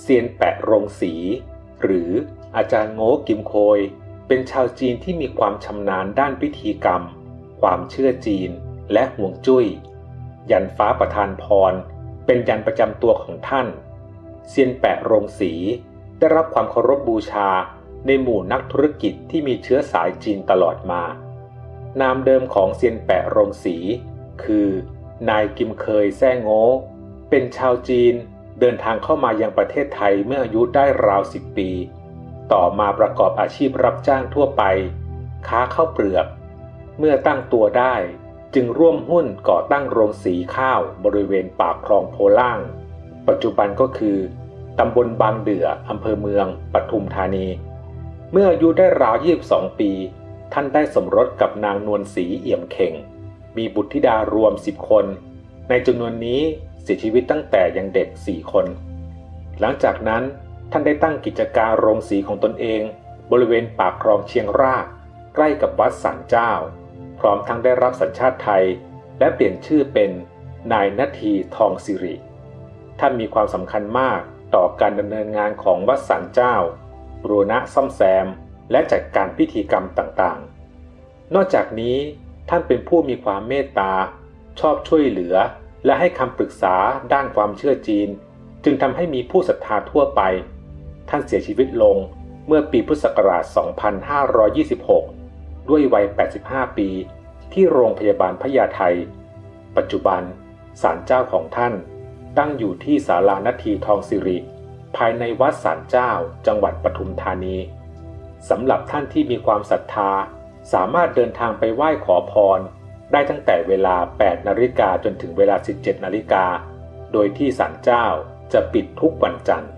เซียนแปะโรงสี หรืออาจารย์โง่กิมโคย เป็นชาวจีนที่มีความชำนาญด้านพิธีกรรม ความเชื่อจีน และห่วงจุ้ย ยันฟ้าประทานพร เป็นยันประจำตัวของท่าน เซียนแปะโรงสี ได้รับความเคารพบบูชาในหมู่นักธุรกิจที่มีเชื้อสายจีนตลอดมา นามเดิมของเซียนแปะโรงสี คือ นายกิมเคยแซ่งโง่เป็นชาวจีน เดินทางเข้ามายังประเทศไทยเมื่ออายุได้ราวสิบปี ต่อมาประกอบอาชีพรับจ้างทั่วไป ค้าข้าวเปลือก เมื่อตั้งตัวได้ จึงร่วมหุ้นก่อตั้งโรงสีข้าวบริเวณปากคลองโพล่าง ปัจจุบันก็คือตำบลบางเดืออำเภอเมืองปทุมธานี เมื่ออายุได้ราว22ปี ท่านได้สมรสกับนางนวลศรีเอี่ยมเข่ง มีบุตรธิดารวม10คน ในจำนวนนี้ เสียชีวิตตั้งแต่ยังเด็ก 4 คน หลังจากนั้นท่านได้ตั้งกิจการโรงสีของตนเอง บริเวณปากคลองเชียงรากใกล้กับวัดสันเจ้า พร้อมทั้งได้รับสัญชาติไทย และเปลี่ยนชื่อเป็นนายนาทีทองสิริ ท่านมีความสำคัญมากต่อการดำเนินงานของวัดสันเจ้าบรณะซ่อมแซม และจัดการพิธีกรรมต่างๆ นอกจากนี้ท่านเป็นผู้มีความเมตตาชอบช่วยเหลือ และให้คำปรึกษาด้านความเชื่อจีน จึงทำให้มีผู้ศรัทธาทั่วไป ท่านเสียชีวิตลงเมื่อปีพุทธศักราช 2526 ด้วยวัย 85 ปี ที่โรงพยาบาลพญาไทปัจจุบันศาลเจ้าของท่าน ตั้งอยู่ที่ศาลานาทีทองสิริ ภายในวัดศาลเจ้าจังหวัดปทุมธานีสำหรับท่านที่มีความศรัทธา สามารถเดินทางไปไหว้ขอพร ได้ตั้งแต่เวลา 8 นาฬิกาจนถึงเวลา 17 นาฬิกา โดยที่ศาลเจ้าจะปิดทุกวันจันทร์